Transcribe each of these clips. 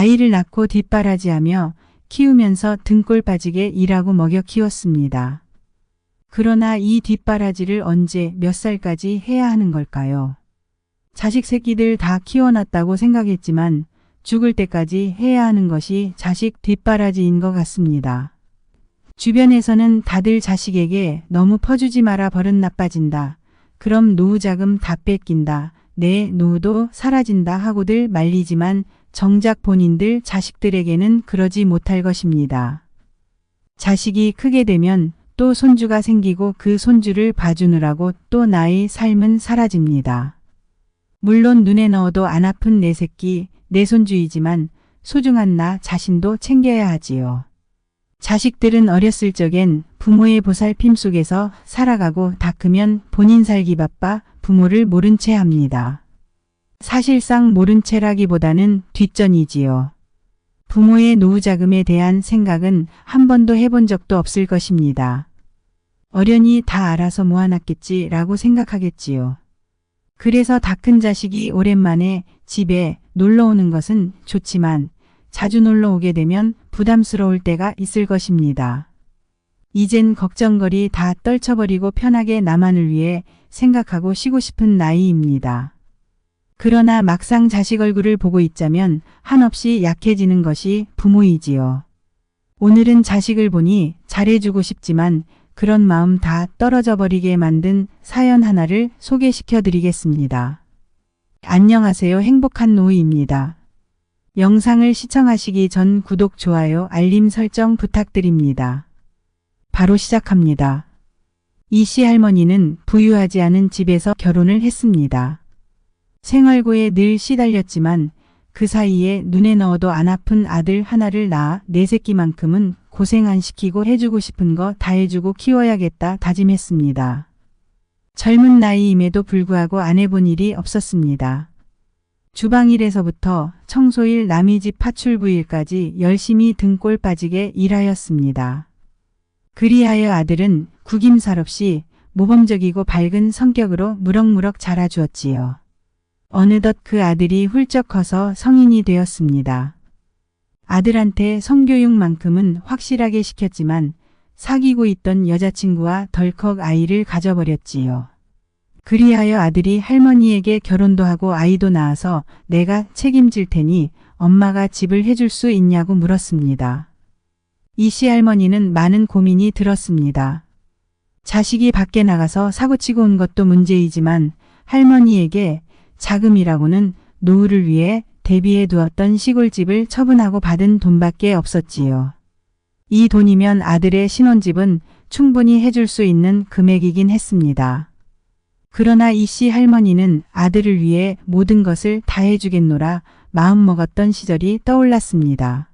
아이를 낳고 뒷바라지하며 키우면서 등골 빠지게 일하고 먹여 키웠습니다. 그러나 이 뒷바라지를 언제 몇 살까지 해야 하는 걸까요? 자식 새끼들 다 키워놨다고 생각했지만 죽을 때까지 해야 하는 것이 자식 뒷바라지인 것 같습니다. 주변에서는 다들 자식에게 너무 퍼주지 마라 버릇 나빠진다. 그럼 노후 자금 다 뺏긴다. 내 노후도 사라진다 하고들 말리지만 정작 본인들 자식들에게는 그러지 못할 것입니다. 자식이 크게 되면 또 손주가 생기고 그 손주를 봐주느라고 또 나의 삶은 사라집니다. 물론 눈에 넣어도 안 아픈 내 새끼, 내 손주이지만 소중한 나 자신도 챙겨야 하지요. 자식들은 어렸을 적엔 부모의 보살핌 속에서 살아가고 다 크면 본인 살기 바빠 부모를 모른 채 합니다. 사실상 모른 채라기보다는 뒷전이지요. 부모의 노후 자금에 대한 생각은 한 번도 해본 적도 없을 것입니다. 어련히 다 알아서 모아놨겠지라고 생각하겠지요. 그래서 다 큰 자식이 오랜만에 집에 놀러 오는 것은 좋지만 자주 놀러 오게 되면 부담스러울 때가 있을 것입니다. 이젠 걱정거리 다 떨쳐버리고 편하게 나만을 위해 생각하고 쉬고 싶은 나이입니다. 그러나 막상 자식 얼굴을 보고 있자면 한없이 약해지는 것이 부모이지요. 오늘은 자식을 보니 잘해주고 싶지만 그런 마음 다 떨어져 버리게 만든 사연 하나를 소개시켜 드리겠습니다. 안녕하세요. 행복한 노후입니다. 영상을 시청하시기 전 구독, 좋아요, 알림 설정 부탁드립니다. 바로 시작합니다. 이 씨 할머니는 부유하지 않은 집에서 결혼을 했습니다. 생활고에 늘 시달렸지만 그 사이에 눈에 넣어도 안 아픈 아들 하나를 낳아 내 새끼만큼은 고생 안 시키고 해주고 싶은 거 다 해주고 키워야겠다 다짐했습니다. 젊은 나이임에도 불구하고 안 해본 일이 없었습니다. 주방일에서부터 청소일 남의 집 파출부일까지 열심히 등골 빠지게 일하였습니다. 그리하여 아들은 구김살 없이 모범적이고 밝은 성격으로 무럭무럭 자라주었지요. 어느덧 그 아들이 훌쩍 커서 성인이 되었습니다. 아들한테 성교육만큼은 확실하게 시켰지만 사귀고 있던 여자친구와 덜컥 아이를 가져버렸지요. 그리하여 아들이 할머니에게 결혼도 하고 아이도 낳아서 내가 책임질 테니 엄마가 집을 해줄 수 있냐고 물었습니다. 이씨 할머니는 많은 고민이 들었습니다. 자식이 밖에 나가서 사고치고 온 것도 문제이지만 할머니에게 자금이라고는 노후를 위해 대비해 두었던 시골집을 처분하고 받은 돈밖에 없었지요. 이 돈이면 아들의 신혼집은 충분히 해줄 수 있는 금액이긴 했습니다. 그러나 이 씨 할머니는 아들을 위해 모든 것을 다 해주겠노라 마음먹었던 시절이 떠올랐습니다.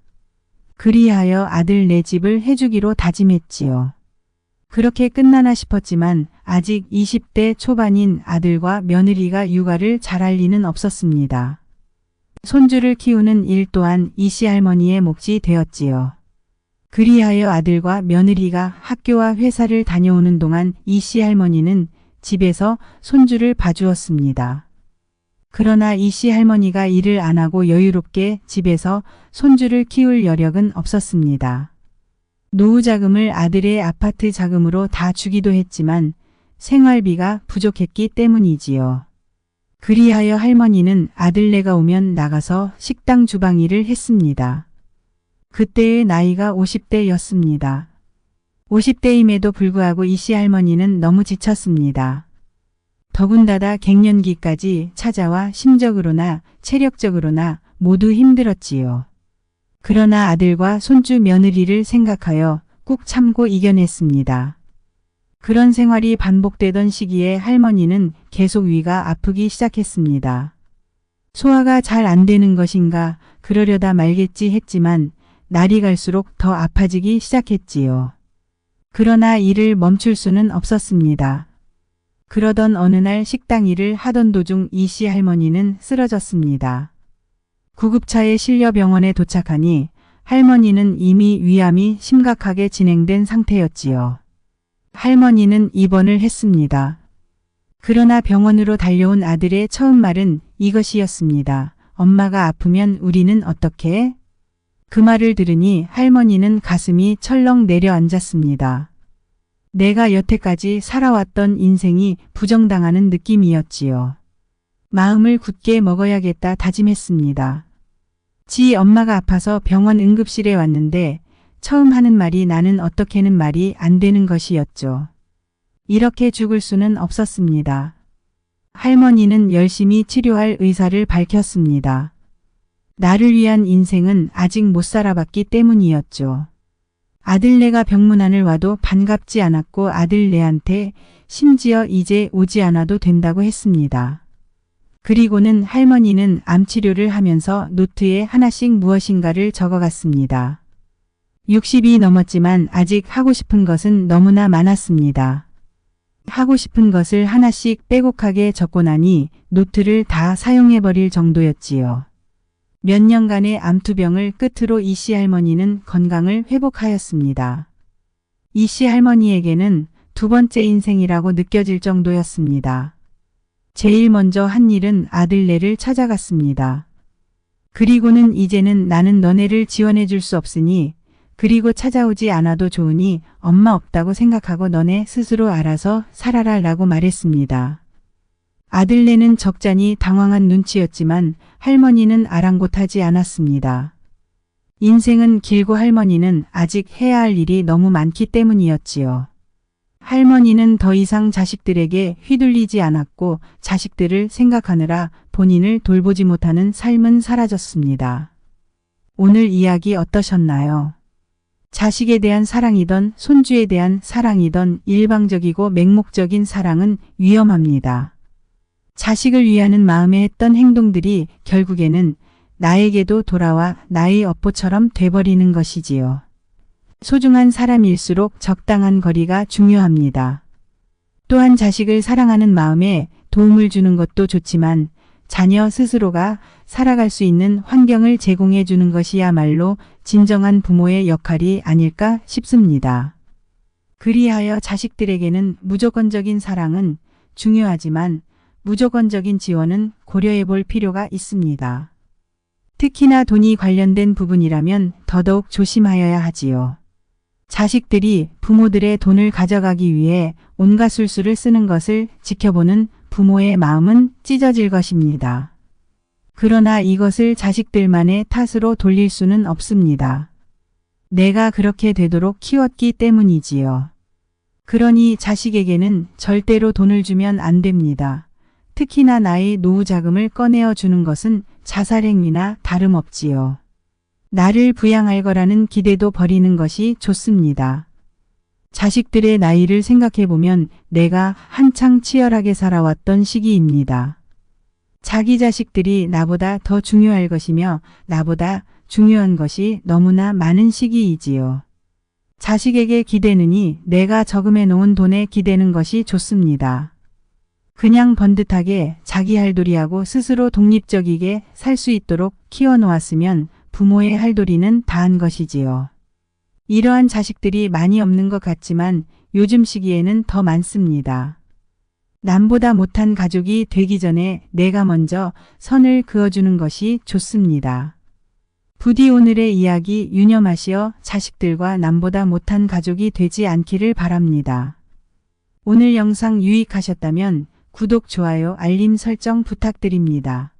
그리하여 아들 내 집을 해주기로 다짐했지요. 그렇게 끝나나 싶었지만 아직 20대 초반인 아들과 며느리가 육아를 잘할 리는 없었습니다. 손주를 키우는 일 또한 이씨 할머니의 몫이 되었지요. 그리하여 아들과 며느리가 학교와 회사를 다녀오는 동안 이씨 할머니는 집에서 손주를 봐주었습니다. 그러나 이씨 할머니가 일을 안 하고 여유롭게 집에서 손주를 키울 여력은 없었습니다. 노후 자금을 아들의 아파트 자금으로 다 주기도 했지만 생활비가 부족했기 때문이지요. 그리하여 할머니는 아들네가 오면 나가서 식당 주방 일을 했습니다. 그때의 나이가 50대였습니다. 50대임에도 불구하고 이씨 할머니는 너무 지쳤습니다. 더군다나 갱년기까지 찾아와 심적으로나 체력적으로나 모두 힘들었지요. 그러나 아들과 손주 며느리를 생각하여 꾹 참고 이겨냈습니다. 그런 생활이 반복되던 시기에 할머니는 계속 위가 아프기 시작했습니다. 소화가 잘 안 되는 것인가 그러려다 말겠지 했지만 날이 갈수록 더 아파지기 시작했지요. 그러나 일을 멈출 수는 없었습니다. 그러던 어느 날 식당 일을 하던 도중 이 씨 할머니는 쓰러졌습니다. 구급차에 실려 병원에 도착하니 할머니는 이미 위암이 심각하게 진행된 상태였지요. 할머니는 입원을 했습니다. 그러나 병원으로 달려온 아들의 처음 말은 이것이었습니다. 엄마가 아프면 우리는 어떻게? 그 말을 들으니 할머니는 가슴이 철렁 내려앉았습니다. 내가 여태까지 살아왔던 인생이 부정당하는 느낌이었지요. 마음을 굳게 먹어야겠다 다짐했습니다. 지 엄마가 아파서 병원 응급실에 왔는데 처음 하는 말이 나는 어떻게는 말이 안 되는 것이었죠. 이렇게 죽을 수는 없었습니다. 할머니는 열심히 치료할 의사를 밝혔습니다. 나를 위한 인생은 아직 못 살아봤기 때문이었죠. 아들내가 병문안을 와도 반갑지 않았고 아들내한테 심지어 이제 오지 않아도 된다고 했습니다. 그리고는 할머니는 암치료를 하면서 노트에 하나씩 무엇인가를 적어갔습니다. 60이 넘었지만 아직 하고 싶은 것은 너무나 많았습니다. 하고 싶은 것을 하나씩 빼곡하게 적고 나니 노트를 다 사용해버릴 정도였지요. 몇 년간의 암투병을 끝으로 이씨 할머니는 건강을 회복하였습니다. 이씨 할머니에게는 두 번째 인생이라고 느껴질 정도였습니다. 제일 먼저 한 일은 아들네를 찾아갔습니다. 그리고는 이제는 나는 너네를 지원해 줄 수 없으니 그리고 찾아오지 않아도 좋으니 엄마 없다고 생각하고 너네 스스로 알아서 살아라 라고 말했습니다. 아들네는 적잖이 당황한 눈치였지만 할머니는 아랑곳하지 않았습니다. 인생은 길고 할머니는 아직 해야 할 일이 너무 많기 때문이었지요. 할머니는 더 이상 자식들에게 휘둘리지 않았고 자식들을 생각하느라 본인을 돌보지 못하는 삶은 사라졌습니다. 오늘 이야기 어떠셨나요? 자식에 대한 사랑이던 손주에 대한 사랑이던 일방적이고 맹목적인 사랑은 위험합니다. 자식을 위하는 마음에 했던 행동들이 결국에는 나에게도 돌아와 나의 업보처럼 돼버리는 것이지요. 소중한 사람일수록 적당한 거리가 중요합니다. 또한 자식을 사랑하는 마음에 도움을 주는 것도 좋지만 자녀 스스로가 살아갈 수 있는 환경을 제공해 주는 것이야말로 진정한 부모의 역할이 아닐까 싶습니다. 그리하여 자식들에게는 무조건적인 사랑은 중요하지만 무조건적인 지원은 고려해 볼 필요가 있습니다. 특히나 돈이 관련된 부분이라면 더더욱 조심하여야 하지요. 자식들이 부모들의 돈을 가져가기 위해 온갖 술수를 쓰는 것을 지켜보는 부모의 마음은 찢어질 것입니다. 그러나 이것을 자식들만의 탓으로 돌릴 수는 없습니다. 내가 그렇게 되도록 키웠기 때문이지요. 그러니 자식에게는 절대로 돈을 주면 안 됩니다. 특히나 나의 노후 자금을 꺼내어 주는 것은 자살행위나 다름없지요. 나를 부양할 거라는 기대도 버리는 것이 좋습니다. 자식들의 나이를 생각해보면 내가 한창 치열하게 살아왔던 시기입니다. 자기 자식들이 나보다 더 중요할 것이며 나보다 중요한 것이 너무나 많은 시기이지요. 자식에게 기대느니 내가 저금해 놓은 돈에 기대는 것이 좋습니다. 그냥 번듯하게 자기 할도리하고 스스로 독립적이게 살 수 있도록 키워놓았으면 부모의 할도리는 다한 것이지요. 이러한 자식들이 많이 없는 것 같지만 요즘 시기에는 더 많습니다. 남보다 못한 가족이 되기 전에 내가 먼저 선을 그어주는 것이 좋습니다. 부디 오늘의 이야기 유념하시어 자식들과 남보다 못한 가족이 되지 않기를 바랍니다. 오늘 영상 유익하셨다면 구독, 좋아요, 알림 설정 부탁드립니다.